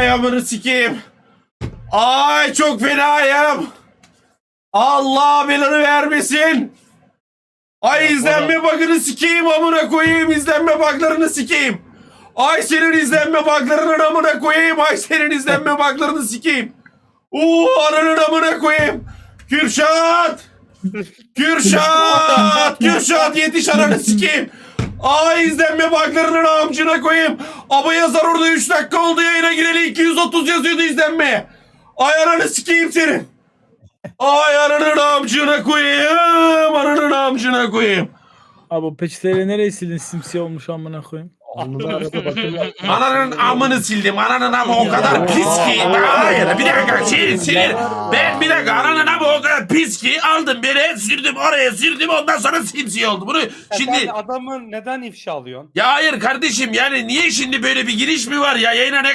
Ay amını sikeyim. Ay çok fenayım. Allah belanı vermesin. Ay izlenme bug'ını sikeyim amına koyayım. izlenme bug'larını sikeyim. Ay senin izlenme bug'larının amına koyayım. Ay senin izlenme bug'larını sikeyim. Oo ananın amına koyayım. Kürşat. Kürşat. Kürşat yetiş ananı sikeyim. Ay izlenme bug'larının amcına koyayım. Ama yazar orada 3 dakika oldu yayına gireli 230 yazıyordu izlenmeye. Ay ananı sikeyim senin. Ay ananın amcına koyayım. Ananın amcına koyayım. Abi o peçeteyle nereye sildin simsiyah olmuş amına koyayım. Ananın amını sildim. Ananın amı o kadar pis ki. Hayır bir dakika şey sinir. Ben bir dakika ananın amı o kadar pis ki aldım beni sürdüm oraya sürdüm ondan sonra simsiyah oldu. Bunu şimdi Şimdi adamı neden ifşa alıyorsun? ya hayır kardeşim yani niye şimdi böyle bir giriş mi var ya yayına ne